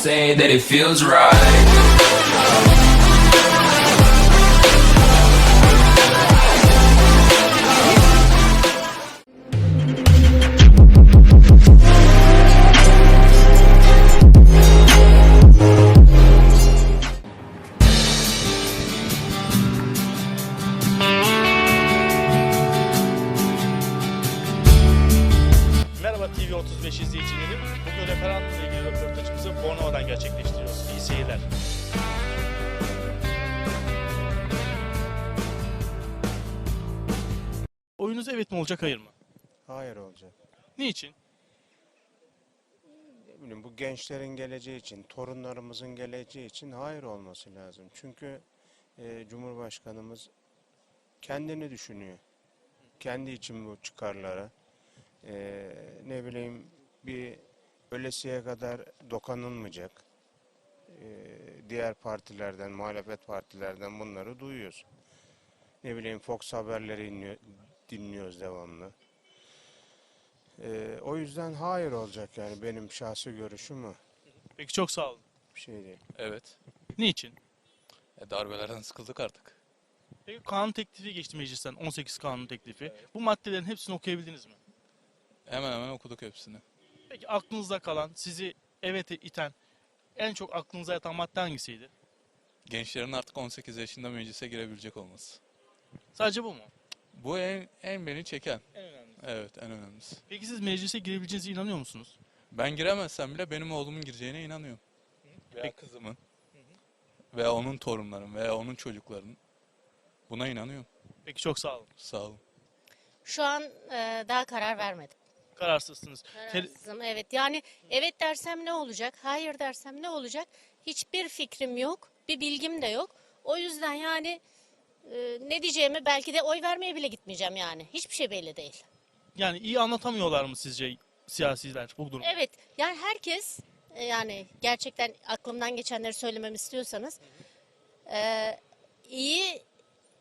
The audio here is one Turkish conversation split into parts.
say that it feels right. 35 izleyicileri. Bugün referandumla ilgili röportajımızı Bornova'dan gerçekleştiriyoruz. İyi seyirler. Oyunuz evet mi olacak hayır mı? Hayır olacak. Niçin? Ne bileyim bu gençlerin geleceği için, torunlarımızın geleceği için hayır olması lazım. Çünkü e, Cumhurbaşkanımız kendini düşünüyor. Kendi için bu çıkarları. E, ne bileyim bir ölesiye kadar dokanılmayacak. E, diğer partilerden, muhalefet partilerden bunları duyuyoruz. Ne bileyim Fox haberleri inliyor- dinliyoruz devamlı. Ee, o yüzden hayır olacak yani benim şahsi görüşüm o. Peki çok sağ olun. Bir şey değil. Evet. Niçin? E, darbelerden sıkıldık artık. Peki kanun teklifi geçti meclisten. 18 kanun teklifi. Bu maddelerin hepsini okuyabildiniz mi? Hemen hemen okuduk hepsini. Peki aklınızda kalan, sizi evet iten, en çok aklınıza yatan madde hangisiydi? Gençlerin artık 18 yaşında meclise girebilecek olması. Sadece bu mu? Bu en, en beni çeken. En önemlisi. Evet en önemlisi. Peki siz meclise girebileceğinize inanıyor musunuz? Ben giremezsem bile benim oğlumun gireceğine inanıyorum. Veya Peki. kızımın. Veya onun torunların veya onun çocuklarının. Buna inanıyorum. Peki çok sağ olun. Sağ olun. Şu an e, daha karar vermedim. Kararsızsınız. Kararsızım evet. Yani evet dersem ne olacak? Hayır dersem ne olacak? Hiçbir fikrim yok. Bir bilgim de yok. O yüzden yani e, ne diyeceğimi belki de oy vermeye bile gitmeyeceğim yani. Hiçbir şey belli değil. Yani iyi anlatamıyorlar mı sizce siyasiler bu durumu? Evet yani herkes e, yani gerçekten aklımdan geçenleri söylememi istiyorsanız e, iyi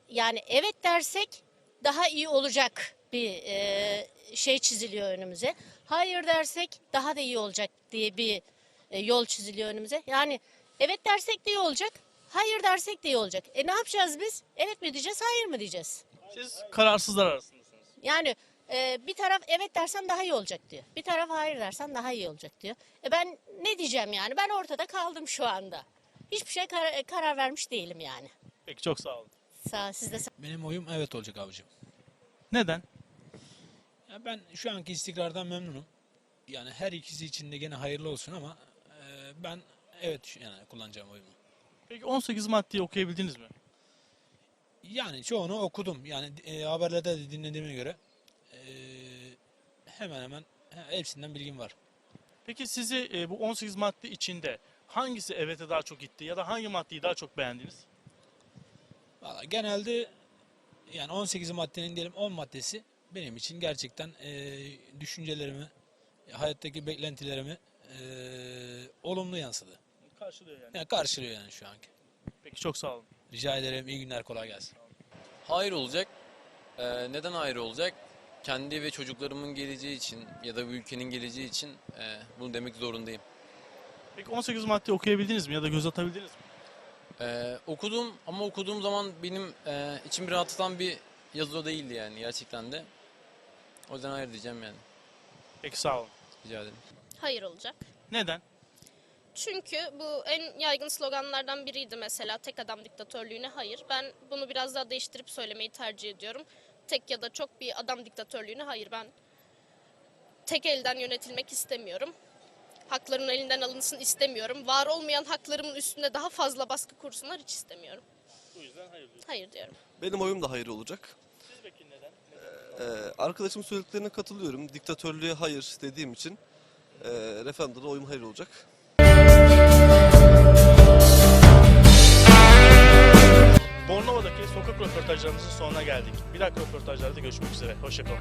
yani evet dersek daha iyi olacak bir e, şey çiziliyor önümüze. Hayır dersek daha da iyi olacak diye bir e, yol çiziliyor önümüze. Yani evet dersek de iyi olacak. Hayır dersek de iyi olacak. E ne yapacağız biz? Evet mi diyeceğiz, hayır mı diyeceğiz? Siz kararsızlar arasındasınız. Yani e, bir taraf evet dersen daha iyi olacak diyor. Bir taraf hayır dersen daha iyi olacak diyor. E ben ne diyeceğim yani? Ben ortada kaldım şu anda. Hiçbir şey kar- karar vermiş değilim yani. Peki çok sağ olun. Sağ siz de sağ- Benim oyum evet olacak abicim. Neden? Ya ben şu anki istikrardan memnunum. Yani her ikisi için de gene hayırlı olsun ama e, ben evet yani kullanacağım oyumu. Peki 18 maddeyi okuyabildiniz mi? Yani çoğunu okudum. Yani e, haberlerde de dinlediğime göre e, hemen hemen he- hepsinden bilgim var. Peki sizi e, bu 18 madde içinde hangisi evete daha çok gitti ya da hangi maddeyi daha çok beğendiniz? Valla genelde yani 18 maddenin diyelim 10 maddesi benim için gerçekten e, düşüncelerimi, hayattaki beklentilerimi e, olumlu yansıdı. Karşılıyor yani. Yani karşılıyor yani şu anki. Peki çok sağ olun. Rica ederim. iyi günler. Kolay gelsin. Hayır olacak. Ee, neden hayır olacak? Kendi ve çocuklarımın geleceği için ya da bu ülkenin geleceği için e, bunu demek zorundayım. Peki 18 maddeyi okuyabildiniz mi ya da göz atabildiniz mi? Ee, okudum ama okuduğum zaman benim e, içimi rahatlatan bir yazı değildi yani gerçekten de. O yüzden hayır diyeceğim yani. Peki sağ olun. Rica ederim. Hayır olacak. Neden? Çünkü bu en yaygın sloganlardan biriydi mesela tek adam diktatörlüğüne hayır. Ben bunu biraz daha değiştirip söylemeyi tercih ediyorum. Tek ya da çok bir adam diktatörlüğüne hayır. Ben tek elden yönetilmek istemiyorum. Haklarımın elinden alınsın istemiyorum. Var olmayan haklarımın üstünde daha fazla baskı kursunlar hiç istemiyorum. Bu yüzden hayır diyorsunuz. Hayır diyorum. Benim oyum da hayır olacak. Siz peki neden? Ee, arkadaşım söylediklerine katılıyorum. Diktatörlüğe hayır dediğim için e, referandumda oyum hayır olacak. Bornova'daki sokak röportajlarımızın sonuna geldik. Bir dahaki röportajlarda görüşmek üzere. Hoşçakalın.